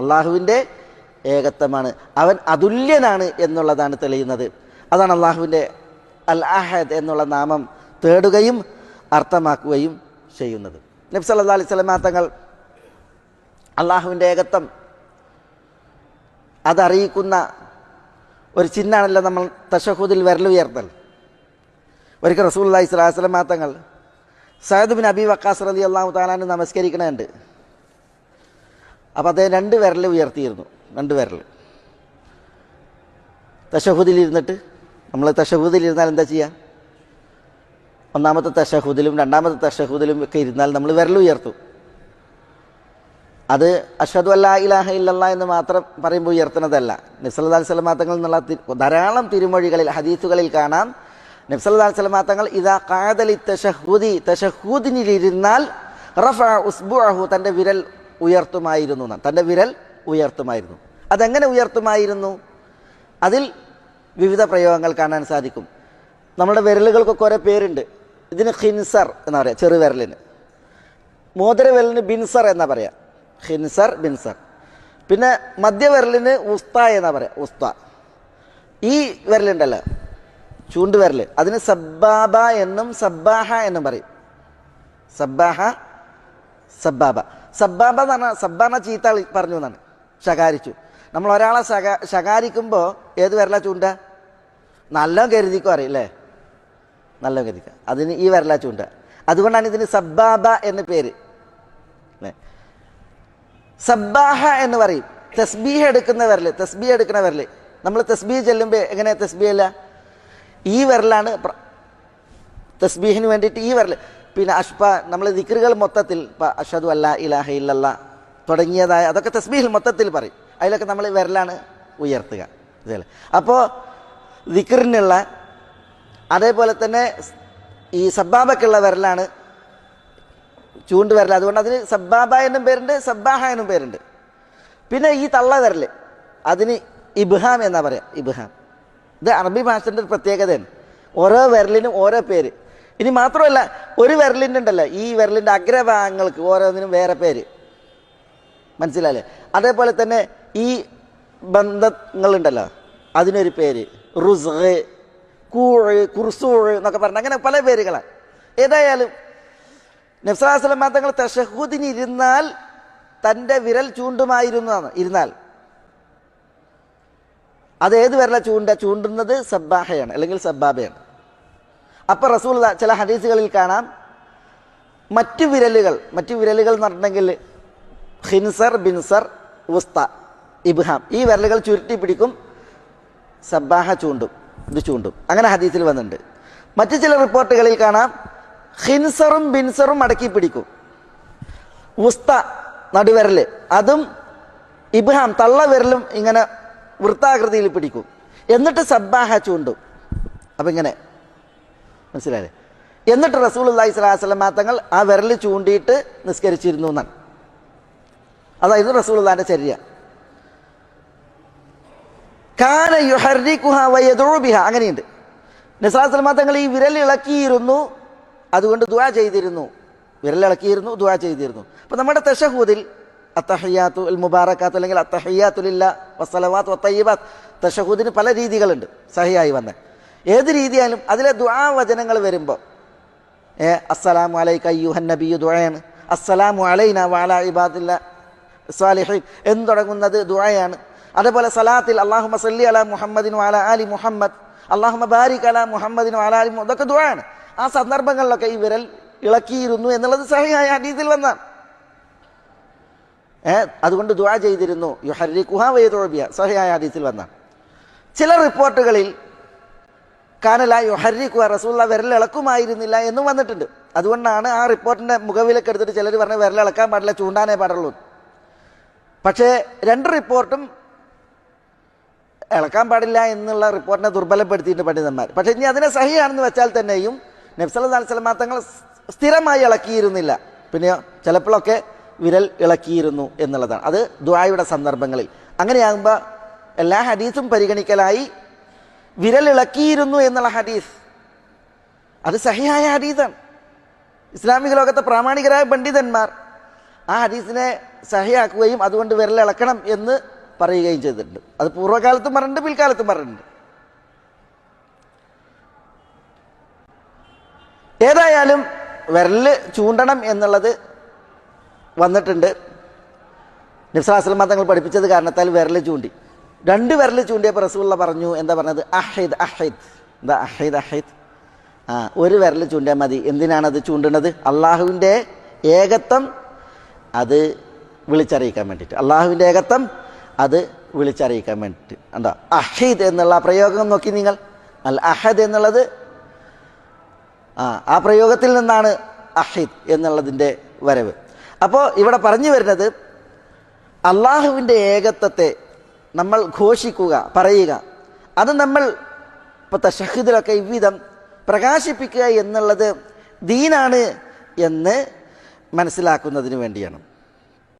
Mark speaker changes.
Speaker 1: അള്ളാഹുവിന്റെ ഏകത്വമാണ്. അവൻ അതുല്യനാണ് എന്നുള്ളതാണ് തെളിയുന്നത്. അതാണ് അള്ളാഹുവിന്റെ അൽ അഹദ് എന്നുള്ള നാമം തേടുകയും അർത്ഥമാക്കുകയും ചെയ്യുന്നത്. നബി സല്ലാ അലൈഹി സ്വലമാ തങ്ങൾ അള്ളാഹുവിന്റെ ഏകത്വം അതറിയിക്കുന്ന ഒരു ചിഹ്നാണല്ലോ നമ്മൾ തഷഹുദിൽ വിരലുയർത്തൽ. ഒരിക്കൽ റസൂൽ അള്ളഹി സ്വലാസ്ലമാ തങ്ങൾ സയദ് ബിൻ അബി വക്കാസ് റതി അള്ളാഹു താലാന് നമസ്കരിക്കണുണ്ട് അപ്പോൾ അദ്ദേഹം രണ്ട് വിരൽ ഉയർത്തിയിരുന്നു. രണ്ട് വിരൽ. തശഹുദിലിരുന്നിട്ട് നമ്മൾ തശഹുദിലിരുന്നാൽ എന്താ ചെയ്യുക ഒന്നാമത്തെ തശഹുദിലും രണ്ടാമത്തെ തശഹുദിലും ഒക്കെ ഇരുന്നാൽ നമ്മൾ വിരൽ ഉയർത്തും. അത് അഷദു അല്ലാ ഇലാഹ ഇല്ലല്ല എന്ന് മാത്രം പറയുമ്പോൾ ഉയർത്തുന്നതല്ല. നബ്സല്ലാ സ്വലമാത്തങ്ങൾ എന്നുള്ള ധാരാളം തിരുമൊഴികളിൽ ഹദീസുകളിൽ കാണാം. നബ്സല്ലാ സ്വലമാത്തങ്ങൾ ഇതാ കാതലി തഷഹൂദി തശഹുദിനിരുന്നാൽ റഫ ഉസ്ബുഅഹു തന്റെ വിരൽ ഉയർത്തുമായിരുന്നു തന്റെ വിരൽ ഉയർത്തുമായിരുന്നു. അതെങ്ങനെ ഉയർത്തുമായിരുന്നു? അതിൽ വിവിധ പ്രയോഗങ്ങൾ കാണാൻ സാധിക്കും. നമ്മുടെ വിരലുകൾക്കൊക്കെ ഓരോ പേരുണ്ട്. ഇതിന് ഖിൻസർ എന്നാ പറയുക ചെറുവിരലിന് മോതിരവിരലിന് ബിൻസർ എന്നാ പറയാ. ഹിൻസർ ബിൻസർ. പിന്നെ മധ്യവിരലിന് ഉസ്ത എന്നാ പറയാ ഉസ്ത. ഈ വിരലുണ്ടല്ലോ ചൂണ്ടുവിരൽ അതിന് സബ്ബാബ എന്നും സബ്ബാഹ എന്നും പറയും. സബ്ബാഹ സബ്ബാബ. സബ്ബാബ എന്ന് പറഞ്ഞാൽ സബ്ബാന ചീത്ത പറഞ്ഞു എന്നാണ്. ശകാരിച്ചു. നമ്മൾ ഒരാളെ ശക ശകാരിക്കുമ്പോൾ ഏത് വരല ചൂണ്ട? നല്ല കരുതിക്കോ അറിയില്ലേ നല്ല കരുതിക്ക. അതിന് ഈ വരല ചൂണ്ട. അതുകൊണ്ടാണ് ഇതിന് സബ്ബാബ എന്ന പേര്. അല്ലേ? സബ്ബാഹ എന്ന് പറയും. തസ്ബീഹ് എടുക്കുന്ന വിരൽ തസ്ബീഹ് എടുക്കുന്ന വിരൽ. നമ്മൾ തസ്ബീഹ് ചെല്ലുമ്പോൾ എങ്ങനെ തസ്ബീഹല്ല ഈ വിരലാണ് തസ്ബീഹിന് വേണ്ടിയിട്ട് ഈ വിരൽ പിന്നെ അഷ്പ നമ്മൾ ദിക്റുകൾ മൊത്തത്തിൽ ഇപ്പം അഷദു അല്ല ഇലാഹ ഇല്ലല്ല തുടങ്ങിയതായ അതൊക്കെ തസ്ബീഹിൽ മൊത്തത്തിൽ പറയും. അതിലൊക്കെ നമ്മൾ വിരലാണ് ഉയർത്തുക. അപ്പോൾ ദിക്റിനുള്ള അതേപോലെ തന്നെ ഈ സബ്ബാബക്കുള്ള വിരലാണ് ചൂണ്ട് വിരൽ. അതുകൊണ്ട് അതിന് സബ്ബാബ എന്നും പേരുണ്ട് സബ്ബാഹ എന്നും പേരുണ്ട്. പിന്നെ ഈ തള്ള വിരൽ അതിന് ഇബ്ഹാം എന്നാ പറയാം? ഇബ്ഹാം. ഇത് അറബി ഭാഷന്റെ ഒരു പ്രത്യേകതയാണ്. ഓരോ വിരലിനും ഓരോ പേര്. ഇനി മാത്രമല്ല ഒരു വിരലിന്റെ ഉണ്ടല്ലോ ഈ വിരലിന്റെ അഗ്രഭാഗങ്ങൾക്ക് ഓരോന്നിനും വേറെ പേര്. മനസ്സിലായില്ലേ? അതേപോലെ തന്നെ ഈ ബന്ധങ്ങളുണ്ടല്ലോ അതിനൊരു പേര് റുസ് കൂഴ് കുർസൂഴ് എന്നൊക്കെ പറഞ്ഞ അങ്ങനെ പല പേരുകളാണ്. ഏതായാലും നബ്സലാസ്ലം തങ്ങൾ തഷഹൂദിന് ഇരുന്നാൽ തന്റെ വിരൽ ചൂണ്ടുമായിരുന്നു ഇരുന്നാൽ. അത് ഏത് വിരല ചൂണ്ട? ചൂണ്ടുന്നത് സബ്ബാഹയാണ് അല്ലെങ്കിൽ സബ്ബാബയാണ്. അപ്പൊ റസൂൽ ചില ഹദീസുകളിൽ കാണാം. മറ്റു വിരലുകൾ മറ്റു വിരലുകൾ എന്ന് പറഞ്ഞിട്ടുണ്ടെങ്കിൽ ഹിൻസർ ബിൻസർ ഉസ്ത ഇബ്ഹാം. ഈ വിരലുകൾ ചുരുട്ടി പിടിക്കും സബ്ബാഹ ചൂണ്ടും ഇത് ചൂണ്ടും. അങ്ങനെ ഹദീസിൽ വന്നിട്ടുണ്ട്. മറ്റു ചില റിപ്പോർട്ടുകളിൽ കാണാം ഹിൻസറും ബിൻസറും അടക്കി പിടിക്കും. ഉസ്ത നടുവിരൽ അതും ഇബ്ഹാം തള്ളവിരലും ഇങ്ങനെ വൃത്താകൃതിയിൽ പിടിക്കും. എന്നിട്ട് സബ്ബാഹ ചൂണ്ടും. അപ്പം ഇങ്ങനെ മനസ്സിലായില്ലേ? എന്നിട്ട് റസൂൽ അള്ളഹി സ്വലാസ്ലം തങ്ങൾ ആ വിരൽ ചൂണ്ടിയിട്ട് നിസ്കരിച്ചിരുന്നു എന്നാണ്. അതായത് റസൂൽ അള്ളാന്റെ ചര്യ അങ്ങനെയുണ്ട്. നിസ്ലാസ്ലമ തങ്ങൾ ഈ വിരൽ ഇളക്കിയിരുന്നു അതുകൊണ്ട് ദുആ ചെയ്തിരുന്നു. വിരൽ ഇളക്കിയിരുന്നു ദുആ ചെയ്തിരുന്നു. അപ്പൊ നമ്മുടെ തഷഹൂദിൽ അത്തഹയ്യാത്തു അൽ മുബാറക്കാത്ത് അല്ലെങ്കിൽ അത്തഹയ്യാത്തുലില്ല വസ്സലവാത്ത് വത്തയ്യബാത്ത് തഷഹൂദിന് പല രീതികളുണ്ട്. സഹിയായി വന്ന്. ഏത് രീതിയായാലും അതിലെ ദുആ വചനങ്ങൾ വരുമ്പോൾ ഏ അസ്സലാമു അലൈക അയ്യുഹൻ നബിയു ദുആയാണ്. അസ്സലാമു അലൈന വാല ഇബാദില്ല സ്വാലിഹീൻ എന്ന് തുടങ്ങുന്നത് ദുആയാണ്. അതേപോലെ സലാത്തിൽ അള്ളാഹു മസല്ലി അല മുഹമ്മദിൻ വാല അലി മുഹമ്മദ് അള്ളാഹു ബാരിക് അല മുഹമ്മദിൻ വാല അലി ഇതൊക്കെ ദുആയാണ്. ആ സന്ദർഭങ്ങളിലൊക്കെ ഈ വിരൽ ഇളക്കിയിരുന്നു എന്നുള്ളത് സഹിയായ ഹദീസിൽ വന്നാണ് ഏ അതുകൊണ്ട് ദുആ ചെയ്തിരുന്നു. യുഹരിക്കുഹ വൈദോബിയ സഹിയായ ഹദീസിൽ വന്നാണ് ചില റിപ്പോർട്ടുകളിൽ കാനല യുഹരിക്കുക റസൂള്ള വിരലിളക്കുമായിരുന്നില്ല എന്നും വന്നിട്ടുണ്ട്. അതുകൊണ്ടാണ് ആ റിപ്പോർട്ടിന്റെ മുഖവിലൊക്കെ എടുത്തിട്ട് ചിലർ പറഞ്ഞ വിരലിളക്കാൻ പാടില്ല ചൂണ്ടാനേ പാടുള്ളൂ. പക്ഷേ രണ്ട് റിപ്പോർട്ടും ഇളക്കാൻ പാടില്ല എന്നുള്ള റിപ്പോർട്ടിനെ ദുർബലപ്പെടുത്തിയിട്ട് പണ്ഡിതന്മാർ പക്ഷേ ഇനി അതിനെ സഹിയാണെന്ന് വെച്ചാൽ തന്നെയും നബ്സല അലിസ്ലാം തങ്ങൾ സ്ഥിരമായി ഇളക്കിയിരുന്നില്ല. പിന്നെ ചിലപ്പോഴൊക്കെ വിരൽ ഇളക്കിയിരുന്നു എന്നുള്ളതാണ്. അത് ദുആയുടെ സന്ദർഭങ്ങളിൽ. അങ്ങനെയാകുമ്പോൾ എല്ലാ ഹദീസും പരിഗണിക്കലായി വിരൽ ഇളക്കിയിരുന്നു എന്നുള്ള ഹദീസ്. അത് സഹിയായ ഹദീസാണ്. ഇസ്ലാമിക ലോകത്തെ പ്രാമാണികരായ പണ്ഡിതന്മാർ ആ ഹദീസിനെ സഹിയാക്കുകയും അതുകൊണ്ട് വിരലിളക്കണം എന്ന് പറയുകയും ചെയ്തിട്ടുണ്ട്. അത് പൂർവകാലത്തും പറഞ്ഞിട്ടുണ്ട് പിൽക്കാലത്തും പറഞ്ഞിട്ടുണ്ട്. ഏതായാലും വിരൽ ചൂണ്ടണം എന്നുള്ളത് വന്നിട്ടുണ്ട്. നിഫ്സാസ്ലമ തങ്ങൾ പഠിപ്പിച്ചത് കാരണത്താൽ വിരൽ ചൂണ്ടി. രണ്ട് വിരൽ ചൂണ്ടിയപ്പോൾ റസൂള്ള പറഞ്ഞു എന്താ പറഞ്ഞത്? അഹൈദ് അഹൈദ്. എന്താ അഹൈദ് അഹൈദ്? ആ ഒരു വിരൽ ചൂണ്ടിയാൽ മതി. എന്തിനാണത് ചൂണ്ടുന്നത് അള്ളാഹുവിന്റെ ഏകത്വം അത് വിളിച്ചറിയിക്കാൻ വേണ്ടിയിട്ട്. അള്ളാഹുവിന്റെ ഏകത്വം അത് വിളിച്ചറിയിക്കാൻ വേണ്ടിയിട്ട്. എന്താ അഹീദ് എന്നുള്ള പ്രയോഗം നോക്കി നിങ്ങൾ. അൽ അഹദ് എന്നുള്ളത് ആ ആ പ്രയോഗത്തിൽ നിന്നാണ് അഹീദ് എന്നുള്ളതിന്റെ വരവ്. അപ്പോൾ ഇവിടെ പറഞ്ഞു വരുന്നത് അള്ളാഹുവിന്റെ ഏകത്വത്തെ നമ്മൾ ഘോഷിക്കുക പറയുക. അത് നമ്മൾ ഇപ്പോൾ തഷഹിദിലൊക്കെ ഇவ்விധം പ്രകാശിപ്പിക്കുക എന്നുള്ളത് ദീനാണ് എന്ന് മനസ്സിലാക്കുന്നതിന് വേണ്ടിയാണ്.